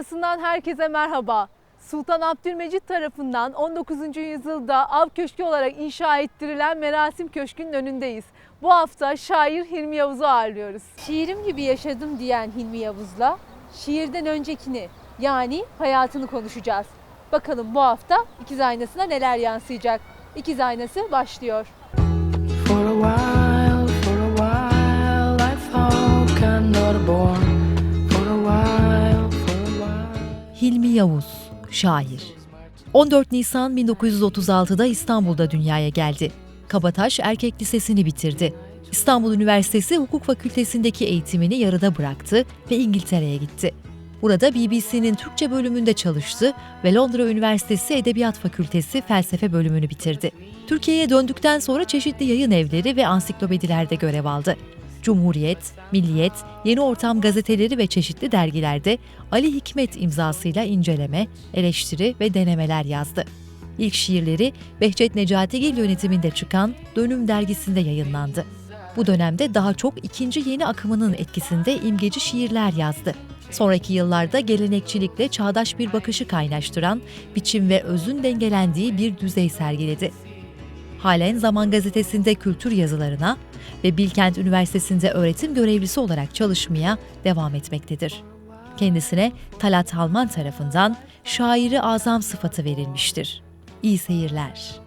aynasından herkese merhaba. Sultan Abdülmecit tarafından 19. yüzyılda av köşkü olarak inşa ettirilen Merasim Köşkü'nün önündeyiz. Bu hafta şair Hilmi Yavuz'u ağırlıyoruz. Şiirim gibi yaşadım diyen Hilmi Yavuz'la şiirden öncekini yani hayatını konuşacağız. Bakalım bu hafta ikiz aynasına neler yansıyacak? İkiz aynası başlıyor. Yavuz, şair. 14 Nisan 1936'da İstanbul'da dünyaya geldi. Kabataş Erkek Lisesi'ni bitirdi. İstanbul Üniversitesi Hukuk Fakültesindeki eğitimini yarıda bıraktı ve İngiltere'ye gitti. Burada BBC'nin Türkçe bölümünde çalıştı ve Londra Üniversitesi Edebiyat Fakültesi Felsefe bölümünü bitirdi. Türkiye'ye döndükten sonra çeşitli yayın evleri ve ansiklopedilerde görev aldı. Cumhuriyet, Milliyet, Yeni Ortam gazeteleri ve çeşitli dergilerde Ali Hikmet imzasıyla inceleme, eleştiri ve denemeler yazdı. İlk şiirleri Behçet Necatigil yönetiminde çıkan Dönüm dergisinde yayınlandı. Bu dönemde daha çok ikinci yeni akımının etkisinde imgeci şiirler yazdı. Sonraki yıllarda gelenekçilikle çağdaş bir bakışı kaynaştıran, biçim ve özün dengelendiği bir düzey sergiledi. Halen Zaman Gazetesi'nde kültür yazılarına ve Bilkent Üniversitesi'nde öğretim görevlisi olarak çalışmaya devam etmektedir. Kendisine Talat Halman tarafından şairi azam sıfatı verilmiştir. İyi seyirler.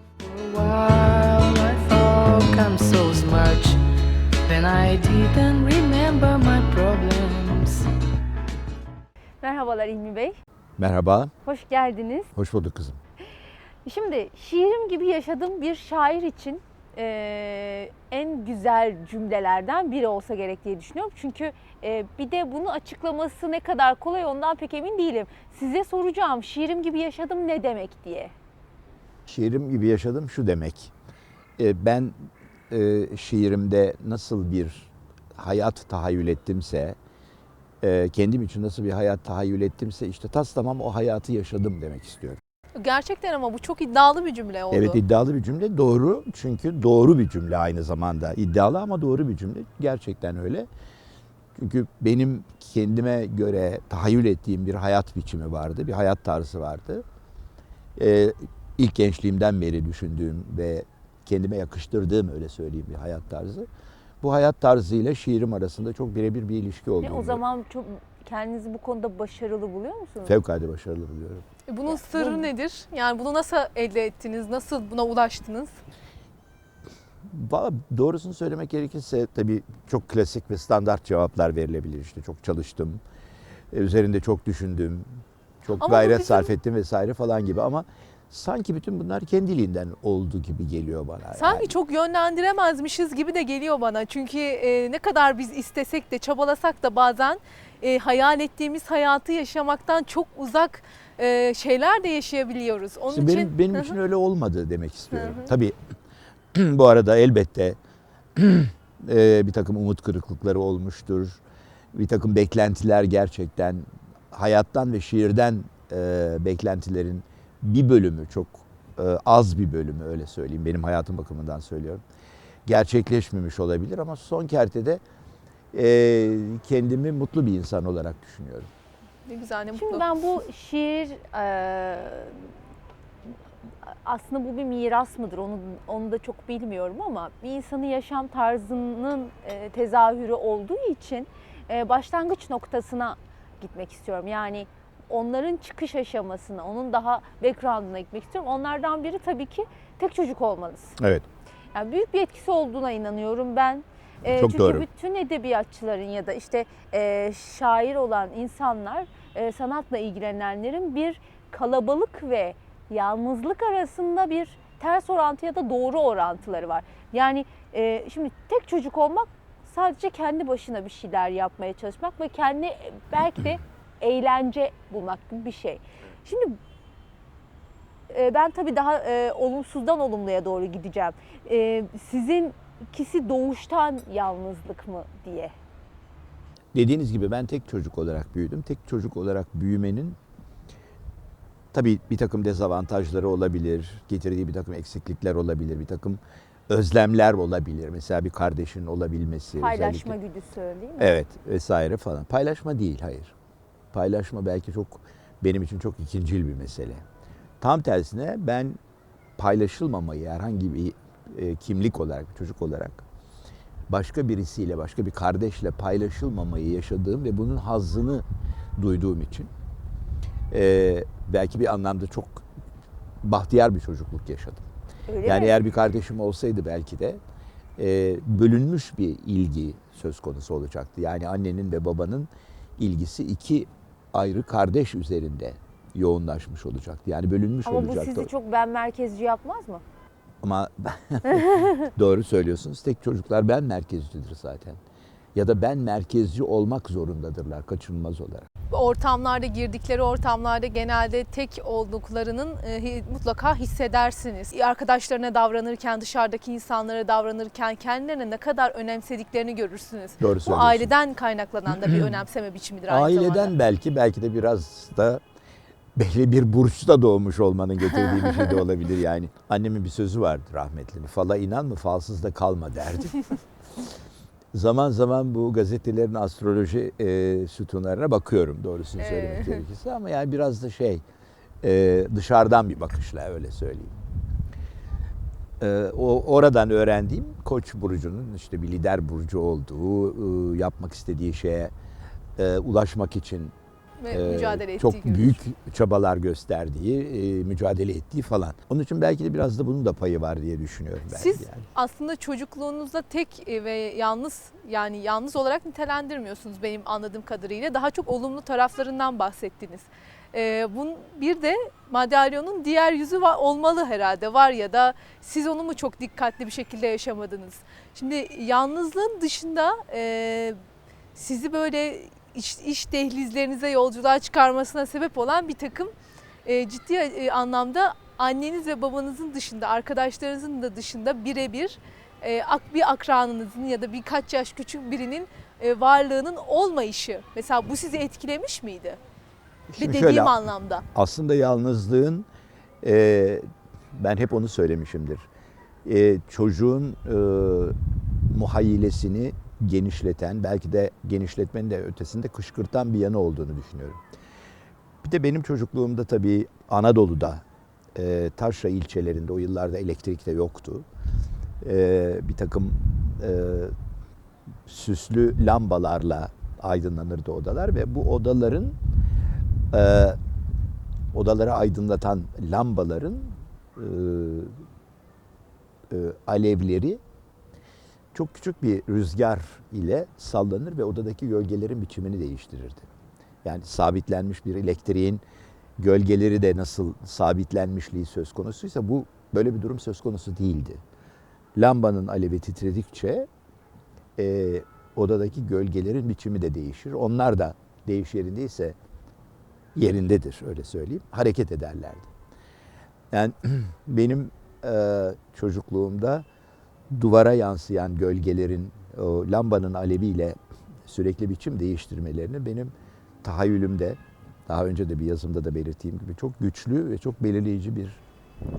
Merhabalar İlmi Bey. Merhaba, Hoş geldiniz. hoş bulduk kızım. Şimdi şiirim gibi yaşadığım bir şair için eee, en güzel cümlelerden biri olsa gerek diye düşünüyorum. Çünkü eee, bir de bunu açıklaması ne kadar kolay ondan pek emin değilim. Size soracağım şiirim gibi yaşadım ne demek diye. Şiirim gibi yaşadım şu demek. E, Ben e, şiirimde nasıl bir hayat tahayyül ettimse, e, kendim için nasıl bir hayat tahayyül ettimse işte tas tamam o hayatı yaşadım demek istiyorum. Gerçekten ama bu çok iddialı bir cümle oldu. Evet iddialı bir cümle doğru çünkü doğru bir cümle aynı zamanda. İddialı ama doğru bir cümle gerçekten öyle. Çünkü benim kendime göre tahayyül ettiğim bir hayat biçimi vardı, bir hayat tarzı vardı. Ee, ilk gençliğimden beri düşündüğüm ve kendime yakıştırdığım öyle söyleyeyim bir hayat tarzı. Bu hayat tarzıyla şiirim arasında çok birebir bir ilişki olduğunu o zaman çok kendinizi bu konuda başarılı buluyor musunuz? fevkalade başarılı buluyorum. E, Bunun sırrı nedir? Yani bunu nasıl elde ettiniz? Nasıl buna ulaştınız? Valla doğrusunu söylemek gerekirse tabii çok klasik ve standart cevaplar verilebilir. İşte çok çalıştım, e, üzerinde çok düşündüm, çok Ama bu gayret bizim- sarf ettim vesaire falan gibi ama sanki bütün bunlar kendiliğinden oldu gibi geliyor bana. Sanki yani. çok yönlendiremezmişiz gibi de geliyor bana. Çünkü e, ne kadar biz istesek de çabalasak da bazen e, hayal ettiğimiz hayatı yaşamaktan çok uzak e, şeyler de yaşayabiliyoruz. Onun İşte için benim, benim için öyle olmadı demek istiyorum. Tabii bu arada elbette e, bir takım umut kırıklıkları olmuştur. Bir takım beklentiler gerçekten hayattan ve şiirden e, beklentilerin bir bölümü çok e, az bir bölümü öyle söyleyeyim benim hayatım bakımından söylüyorum. Gerçekleşmemiş olabilir ama son kertede e, kendimi mutlu bir insan olarak düşünüyorum. ne güzel ne mutlu. Şimdi ben bu şiir e, aslında bu bir miras mıdır onu onu da çok bilmiyorum ama bir insanın yaşam tarzının tezahürü olduğu için başlangıç noktasına gitmek istiyorum. Yani onların çıkış aşamasına, onun daha background'una gitmek istiyorum. Onlardan biri tabii ki tek çocuk olmanız. Evet. Yani büyük bir etkisi olduğuna inanıyorum ben. Ee, Çok çünkü doğru. bütün edebiyatçıların ya da işte e, şair olan insanlar, e, sanatla ilgilenenlerin bir kalabalık ve yalnızlık arasında bir ters orantı ya da doğru orantıları var. Yani e, şimdi tek çocuk olmak sadece kendi başına bir şeyler yapmaya çalışmak ve kendi e, belki de eğlence bulmak gibi bir şey. Şimdi e, ben tabii daha e, olumsuzdan olumluya doğru gideceğim. E, sizin ikisi doğuştan yalnızlık mı diye. Dediğiniz gibi ben tek çocuk olarak büyüdüm. Tek çocuk olarak büyümenin tabii bir takım dezavantajları olabilir, getirdiği bir takım eksiklikler olabilir, bir takım özlemler olabilir. Mesela bir kardeşin olabilmesi. Paylaşma özellikle. güdüsü değil mi? Evet vesaire falan. Paylaşma değil, hayır. Paylaşma belki çok benim için çok ikincil bir mesele. Tam tersine ben paylaşılmamayı herhangi bir e, kimlik olarak, çocuk olarak başka birisiyle, başka bir kardeşle paylaşılmamayı yaşadığım ve bunun hazzını duyduğum için e, belki bir anlamda çok bahtiyar bir çocukluk yaşadım. Öyle yani mi? eğer bir kardeşim olsaydı belki de e, bölünmüş bir ilgi söz konusu olacaktı. Yani annenin ve babanın ilgisi iki ayrı kardeş üzerinde yoğunlaşmış olacaktı. Yani bölünmüş Ama bu olacaktı. sizi çok ben merkezci yapmaz mı? Ama doğru söylüyorsunuz. Tek çocuklar ben merkezcidir zaten. Ya da ben merkezci olmak zorundadırlar kaçınılmaz olarak. ortamlarda girdikleri ortamlarda genelde tek olduklarının e, mutlaka hissedersiniz. Arkadaşlarına davranırken, dışarıdaki insanlara davranırken kendilerine ne kadar önemsediklerini görürsünüz. Doğru Bu aileden kaynaklanan da bir önemseme biçimidir aynı Aileden zamanda. belki belki de biraz da belli bir burçta doğmuş olmanın getirdiği bir şey de olabilir yani. Annemin bir sözü vardı rahmetlinin. Fala inanma falsız da kalma derdi. zaman zaman bu gazetelerin astroloji e, sütunlarına bakıyorum doğrusunu söylemek gerekirse ama yani biraz da şey e, dışarıdan bir bakışla öyle söyleyeyim. E, o oradan öğrendiğim Koç burcunun işte bir lider burcu olduğu, e, yapmak istediği şeye e, ulaşmak için Ve e, mücadele ettiği çok görülür. büyük çabalar gösterdiği, e, mücadele ettiği falan. Onun için belki de biraz da bunun da payı var diye düşünüyorum ben. Siz yani. aslında çocukluğunuzda tek e, ve yalnız yani yalnız olarak nitelendirmiyorsunuz benim anladığım kadarıyla. Daha çok olumlu taraflarından bahsettiniz. Ee, bunun bir de madalyonun diğer yüzü var, olmalı herhalde var ya da siz onu mu çok dikkatli bir şekilde yaşamadınız? Şimdi yalnızlığın dışında e, sizi böyle iş, iş dehlizlerinize yolculuğa çıkarmasına sebep olan bir takım e, ciddi e, anlamda anneniz ve babanızın dışında, arkadaşlarınızın da dışında birebir e, ak- bir akranınızın ya da birkaç yaş küçük birinin e, varlığının olmayışı. Mesela bu sizi etkilemiş miydi? Şimdi dediğim şöyle, anlamda. aslında yalnızlığın e, ben hep onu söylemişimdir. E, çocuğun e, muhayyilesini genişleten, belki de genişletmenin de ötesinde kışkırtan bir yanı olduğunu düşünüyorum. Bir de benim çocukluğumda tabii Anadolu'da, e, Taşra ilçelerinde o yıllarda elektrik de yoktu. E, bir takım e, süslü lambalarla aydınlanırdı odalar ve bu odaların e, odaları aydınlatan lambaların e, e, alevleri çok küçük bir rüzgar ile sallanır ve odadaki gölgelerin biçimini değiştirirdi. Yani sabitlenmiş bir elektriğin gölgeleri de nasıl sabitlenmişliği söz konusuysa bu böyle bir durum söz konusu değildi. Lambanın alevi titredikçe e, odadaki gölgelerin biçimi de değişir. Onlar da değiş yerindeyse yerindedir öyle söyleyeyim. Hareket ederlerdi. Yani benim e, çocukluğumda duvara yansıyan gölgelerin o lambanın aleviyle sürekli biçim değiştirmelerini benim tahayyülümde daha önce de bir yazımda da belirttiğim gibi çok güçlü ve çok belirleyici bir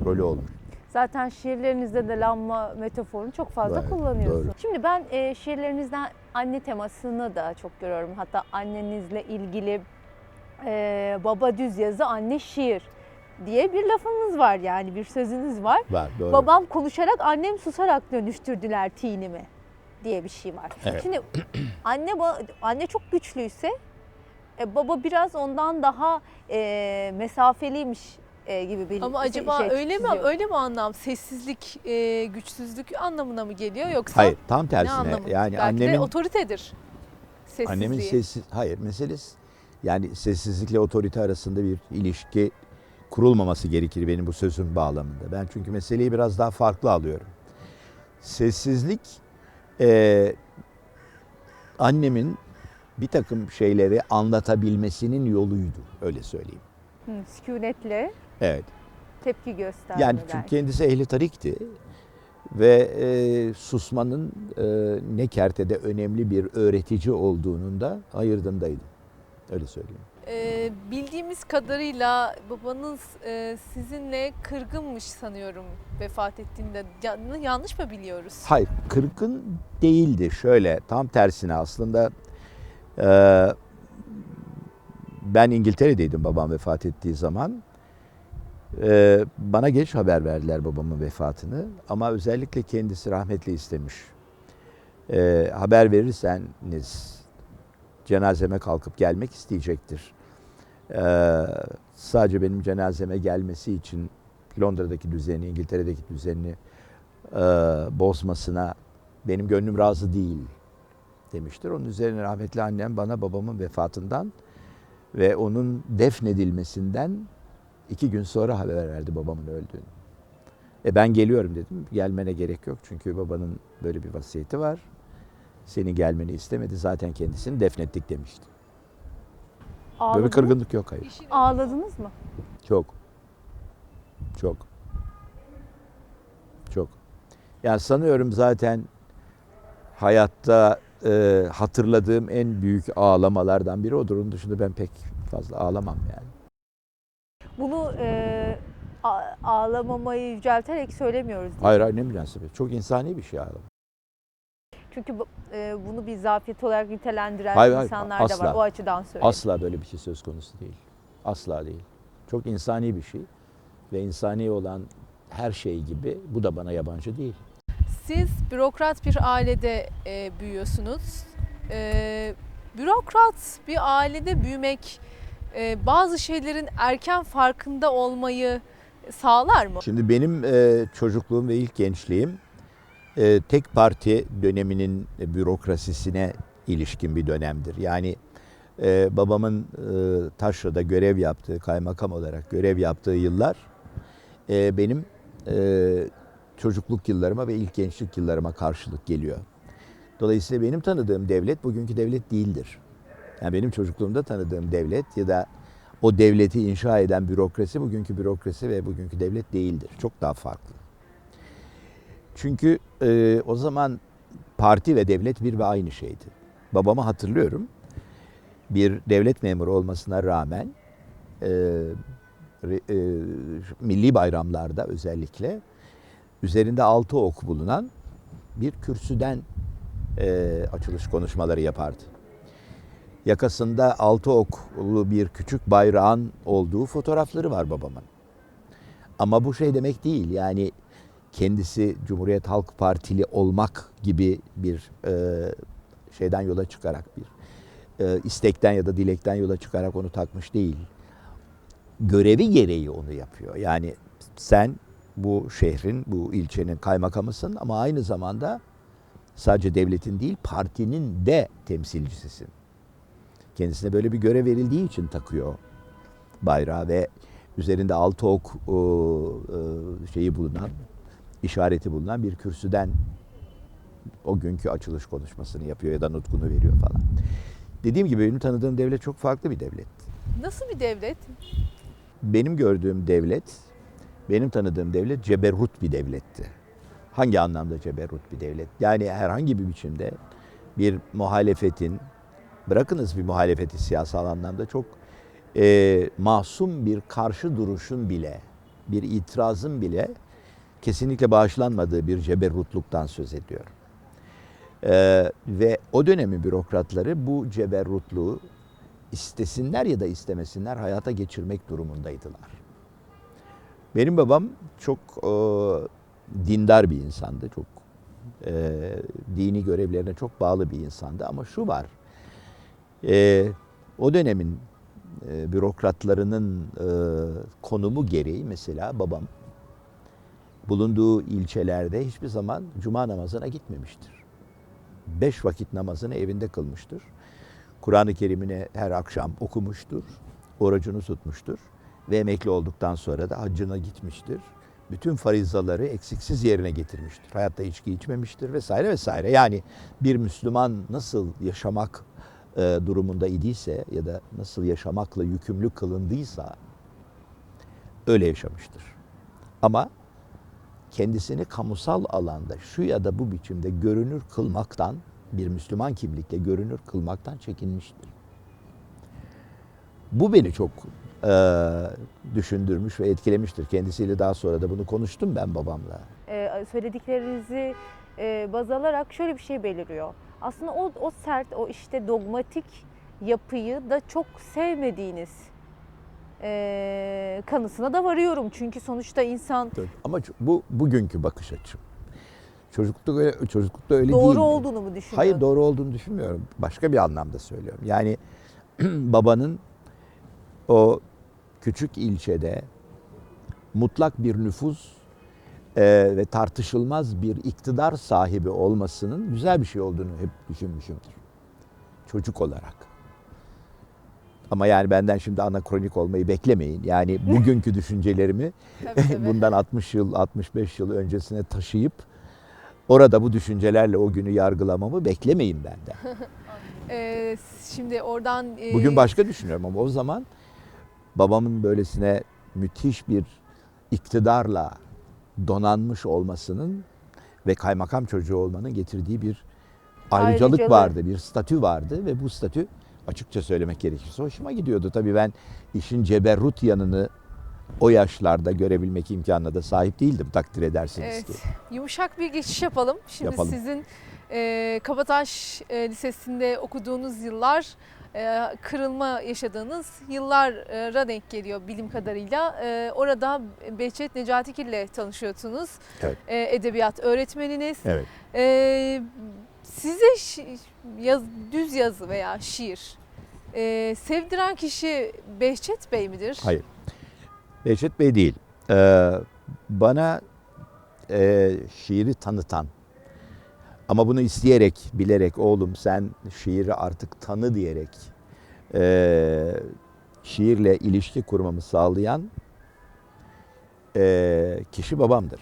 rolü olmuş. Zaten şiirlerinizde de lamba metaforunu çok fazla Evet, kullanıyorsunuz. doğru. Şimdi ben e, şiirlerinizden anne temasını da çok görüyorum. Hatta annenizle ilgili e, baba düz yazı anne şiir diye bir lafınız var yani bir sözünüz var. Var doğru. Babam konuşarak annem susarak dönüştürdüler tinimi diye bir şey var. Evet. Şimdi anne anne çok güçlüyse e, baba biraz ondan daha e, mesafeliymiş e, gibi bir Ama şey- acaba şey öyle mi çiziyor. öyle mi anlam? Sessizlik, e, güçsüzlük anlamına mı geliyor yoksa Hayır tam ne tersine yani Belki annemin de otoritedir. Sessizliği. Annemin sessiz, hayır meselesi yani sessizlikle otorite arasında bir ilişki kurulmaması gerekir benim bu sözün bağlamında. Ben çünkü meseleyi biraz daha farklı alıyorum. Sessizlik eee, annemin bir takım şeyleri anlatabilmesinin yoluydu öyle söyleyeyim. Hı, sükunetle Evet. tepki gösterme Yani belki. çünkü kendisi ehli tarikti ve e, susmanın e, ne kertede önemli bir öğretici olduğunun da ayırdındaydı. Öyle söyleyeyim. Ee, bildiğimiz kadarıyla babanız e, sizinle kırgınmış sanıyorum vefat ettiğinde. Ya- yanlış mı biliyoruz? Hayır, kırgın değildi. Şöyle, tam tersine aslında e, ben İngiltere'deydim babam vefat ettiği zaman. Ee, bana geç haber verdiler babamın vefatını ama özellikle kendisi rahmetli istemiş. Ee, haber verirseniz cenazeme kalkıp gelmek isteyecektir. Ee, sadece benim cenazeme gelmesi için Londra'daki düzeni, İngiltere'deki düzenini e, bozmasına benim gönlüm razı değil demiştir. Onun üzerine rahmetli annem bana babamın vefatından ve onun defnedilmesinden iki gün sonra haber verdi babamın öldüğünü. E ben geliyorum dedim. Gelmene gerek yok çünkü babanın böyle bir vasiyeti var. Senin gelmeni istemedi. Zaten kendisini defnettik demişti. Böyle bir Ağladınız, kırgınlık yok hayır. ağladınız mı? Çok. Çok. Çok. Yani sanıyorum zaten hayatta e, hatırladığım en büyük ağlamalardan biri odur. Onun dışında ben pek fazla ağlamam yani. Bunu e, ağlamamayı yücelterek söylemiyoruz. değil mi? Hayır hayır ne münasebet. Çok insani bir şey ağlama. Çünkü e, bunu bir zafiyet olarak nitelendiren Hayır, hayır, insanlar da asla. var. O açıdan söylüyorum. Asla böyle bir şey söz konusu değil. Asla değil. Çok insani bir şey. Ve insani olan her şey gibi bu da bana yabancı değil. Siz bürokrat bir ailede e, büyüyorsunuz. E, bürokrat bir ailede büyümek e, bazı şeylerin erken farkında olmayı sağlar mı? Şimdi benim e, çocukluğum ve ilk gençliğim e, tek parti döneminin bürokrasisine ilişkin bir dönemdir. Yani e, babamın e, Taşra'da görev yaptığı, kaymakam olarak görev yaptığı yıllar e, benim e, çocukluk yıllarıma ve ilk gençlik yıllarıma karşılık geliyor. Dolayısıyla benim tanıdığım devlet bugünkü devlet değildir. Yani benim çocukluğumda tanıdığım devlet ya da o devleti inşa eden bürokrasi bugünkü bürokrasi ve bugünkü devlet değildir. Çok daha farklı. Çünkü e, o zaman parti ve devlet bir ve aynı şeydi. Babamı hatırlıyorum. Bir devlet memuru olmasına rağmen e, e, milli bayramlarda özellikle üzerinde altı ok bulunan bir kürsüden e, açılış konuşmaları yapardı yakasında altı oklu bir küçük bayrağın olduğu fotoğrafları var babamın. Ama bu şey demek değil yani kendisi Cumhuriyet Halk Partili olmak gibi bir e, şeyden yola çıkarak bir e, istekten ya da dilekten yola çıkarak onu takmış değil. Görevi gereği onu yapıyor. Yani sen bu şehrin, bu ilçenin kaymakamısın ama aynı zamanda sadece devletin değil partinin de temsilcisisin. Kendisine böyle bir görev verildiği için takıyor bayrağı ve üzerinde altı ok o, e, şeyi bulunan, işareti bulunan bir kürsüden o günkü açılış konuşmasını yapıyor ya da nutkunu veriyor falan. Dediğim gibi benim tanıdığım devlet çok farklı bir devlet. Nasıl bir devlet? Benim gördüğüm devlet, benim tanıdığım devlet ceberrut bir devletti. Hangi anlamda ceberrut bir devlet? Yani herhangi bir biçimde bir muhalefetin, bırakınız bir muhalefeti siyasal anlamda çok e, masum bir karşı duruşun bile, bir itirazın bile kesinlikle bağışlanmadığı bir ceberrutluktan söz ediyorum. E, ve o dönemin bürokratları bu ceberrutluğu istesinler ya da istemesinler hayata geçirmek durumundaydılar. Benim babam çok e, dindar bir insandı, çok e, dini görevlerine çok bağlı bir insandı. Ama şu var, e, o dönemin e, bürokratlarının e, konumu gereği mesela babam bulunduğu ilçelerde hiçbir zaman cuma namazına gitmemiştir. Beş vakit namazını evinde kılmıştır. Kur'an-ı Kerim'ini her akşam okumuştur, orucunu tutmuştur ve emekli olduktan sonra da haccına gitmiştir. Bütün farizaları eksiksiz yerine getirmiştir. Hayatta içki içmemiştir vesaire vesaire. Yani bir Müslüman nasıl yaşamak e, durumunda idiyse ya da nasıl yaşamakla yükümlü kılındıysa öyle yaşamıştır. Ama kendisini kamusal alanda şu ya da bu biçimde görünür kılmaktan bir Müslüman kimlikle görünür kılmaktan çekinmiştir. Bu beni çok e, düşündürmüş ve etkilemiştir. Kendisiyle daha sonra da bunu konuştum ben babamla. e, söylediklerinizi e, baz alarak şöyle bir şey beliriyor. Aslında o, o sert, o işte dogmatik yapıyı da çok sevmediğiniz e, kanısına da varıyorum. Çünkü sonuçta insan Tabii. Ama bu bugünkü bakış açım. Çocuklukta öyle, çocuklukta öyle doğru değildi. olduğunu mu düşünüyor? Hayır doğru olduğunu düşünmüyorum. Başka bir anlamda söylüyorum. Yani babanın o küçük ilçede mutlak bir nüfuz e, ve tartışılmaz bir iktidar sahibi olmasının güzel bir şey olduğunu hep düşünmüşümdür. Çocuk olarak. Ama yani benden şimdi anakronik olmayı beklemeyin. Yani bugünkü düşüncelerimi Tabii, tabii. bundan 60 yıl, 65 yıl öncesine taşıyıp orada bu düşüncelerle o günü yargılamamı beklemeyin benden. Ee, şimdi oradan e, Bugün başka düşünüyorum ama o zaman babamın böylesine müthiş bir iktidarla donanmış olmasının ve kaymakam çocuğu olmanın getirdiği bir ayrıcalık Ayrıcalığı. vardı, bir statü vardı ve bu statü açıkça söylemek gerekirse hoşuma gidiyordu. Tabii ben işin ceberrut yanını o yaşlarda görebilmek imkanına da sahip değildim takdir edersiniz Evet. ki. Yumuşak bir geçiş yapalım. Şimdi Yapalım. sizin e, Kabataş e, Lisesi'nde okuduğunuz yıllar, e, kırılma yaşadığınız yıllara denk geliyor bilim kadarıyla. E, orada Behçet Necatigil ile tanışıyorsunuz. Evet. E, edebiyat öğretmeniniz. Evet. E, size şi- yaz, düz yazı veya şiir e, sevdiren kişi Behçet Bey midir? Hayır. Behçet Bey değil. Ee, bana e, şiiri tanıtan ama bunu isteyerek, bilerek oğlum sen şiiri artık tanı diyerek e, şiirle ilişki kurmamı sağlayan e, kişi babamdır.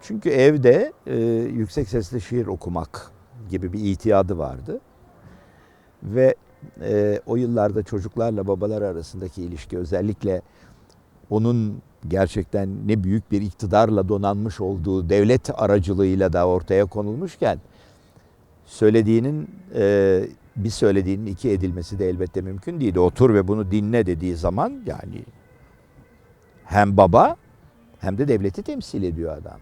Çünkü evde e, yüksek sesle şiir okumak gibi bir itiyadı vardı. Ve e, o yıllarda çocuklarla babalar arasındaki ilişki özellikle onun gerçekten ne büyük bir iktidarla donanmış olduğu devlet aracılığıyla da ortaya konulmuşken söylediğinin e, bir söylediğinin iki edilmesi de elbette mümkün değil. Otur ve bunu dinle dediği zaman yani hem baba hem de devleti temsil ediyor adam.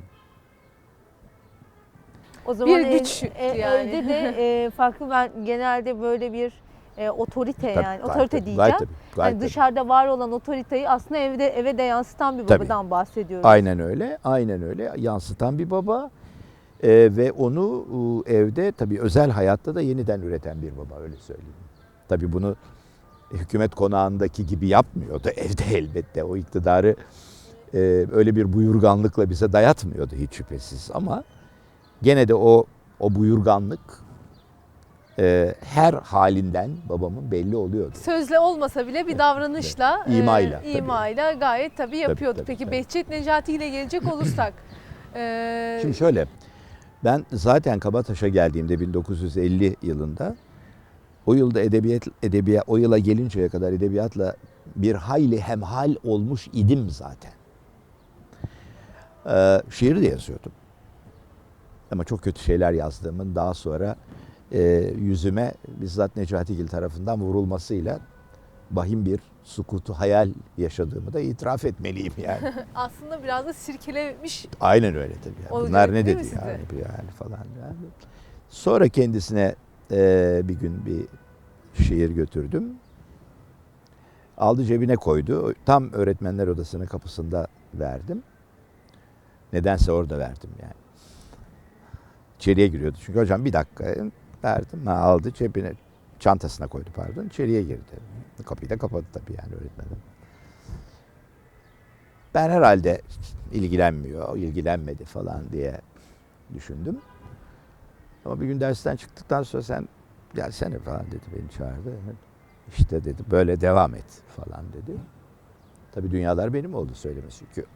O zaman Bir ev- güç e, yani. evde de e, farklı ben genelde böyle bir e, otorite Tabii, yani otorite tabii, diyeceğim. tabii, Yani tabii. dışarıda var olan otoriteyi aslında evde eve de yansıtan bir Tabii. babadan bahsediyoruz. Aynen öyle, aynen öyle. Yansıtan bir baba Ee, ve onu e, evde tabii özel hayatta da yeniden üreten bir baba öyle söyleyeyim. Tabii bunu hükümet konağındaki gibi yapmıyordu evde elbette. O iktidarı e, öyle bir buyurganlıkla bize dayatmıyordu hiç şüphesiz ama gene de o o buyurganlık e, her halinden babamın belli oluyordu. Sözle olmasa bile bir davranışla, evet. İmayla, e, tabii. imayla gayet tabii yapıyordu. tabii, Peki tabii. Behçet Necati ile gelecek olursak, e, Şimdi şöyle, ben zaten Kabataş'a geldiğimde 1950 yılında o yılda edebiyat edebiyat o yıla gelinceye kadar edebiyatla bir hayli hemhal olmuş idim zaten. Ee, şiir de yazıyordum. Ama çok kötü şeyler yazdığımın daha sonra e, yüzüme bizzat Necatigil tarafından vurulmasıyla vahim bir sukutu hayal yaşadığımı da itiraf etmeliyim yani. aslında biraz da sirkelemiş Aynen öyle tabii. Yani. Olacak Bunlar ne dedi yani, yani falan. Yani. Sonra kendisine e, bir gün bir şiir götürdüm. Aldı cebine koydu. Tam öğretmenler odasının kapısında verdim. Nedense orada verdim yani. İçeriye giriyordu. Çünkü hocam bir dakika verdim. Ha, aldı cebine çantasına koydu pardon. İçeriye girdi. Kapıyı da kapadı tabii yani öğretmenim. Ben herhalde ilgilenmiyor, ilgilenmedi falan diye düşündüm. Ama bir gün dersten çıktıktan sonra sen gelsene falan dedi beni çağırdı. İşte dedi böyle devam et falan dedi. Tabii dünyalar benim oldu söylemesi. Çünkü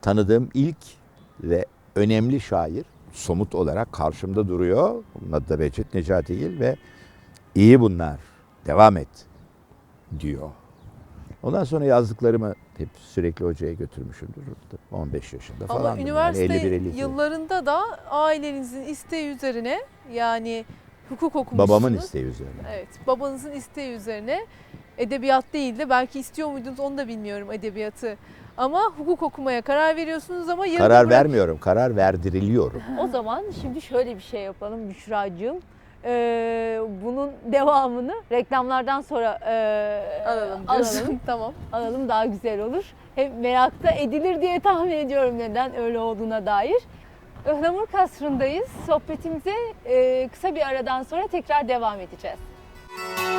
tanıdığım ilk ve önemli şair somut olarak karşımda duruyor. Bunun adı da Behçet Necatigil ve iyi bunlar devam et diyor. Ondan sonra yazdıklarımı hep sürekli hocaya götürmüşümdür. 15 yaşında falan. ama üniversite 51 yıllarında da ailenizin isteği üzerine yani hukuk okumuşsunuz. Babamın isteği üzerine. Evet, babanızın isteği üzerine edebiyat değil de belki istiyor muydunuz onu da bilmiyorum edebiyatı. Ama hukuk okumaya karar veriyorsunuz ama yarıda Karar bırak- vermiyorum, karar verdiriliyorum. O zaman şimdi şöyle bir şey yapalım Büşra'cığım. e, bunun devamını reklamlardan sonra e, Alalım. alalım. diyorsun. tamam. alalım daha güzel olur. Hem merakta edilir diye tahmin ediyorum neden öyle olduğuna dair. Ihlamur Kasrı'ndayız. Sohbetimize e, kısa bir aradan sonra tekrar devam edeceğiz.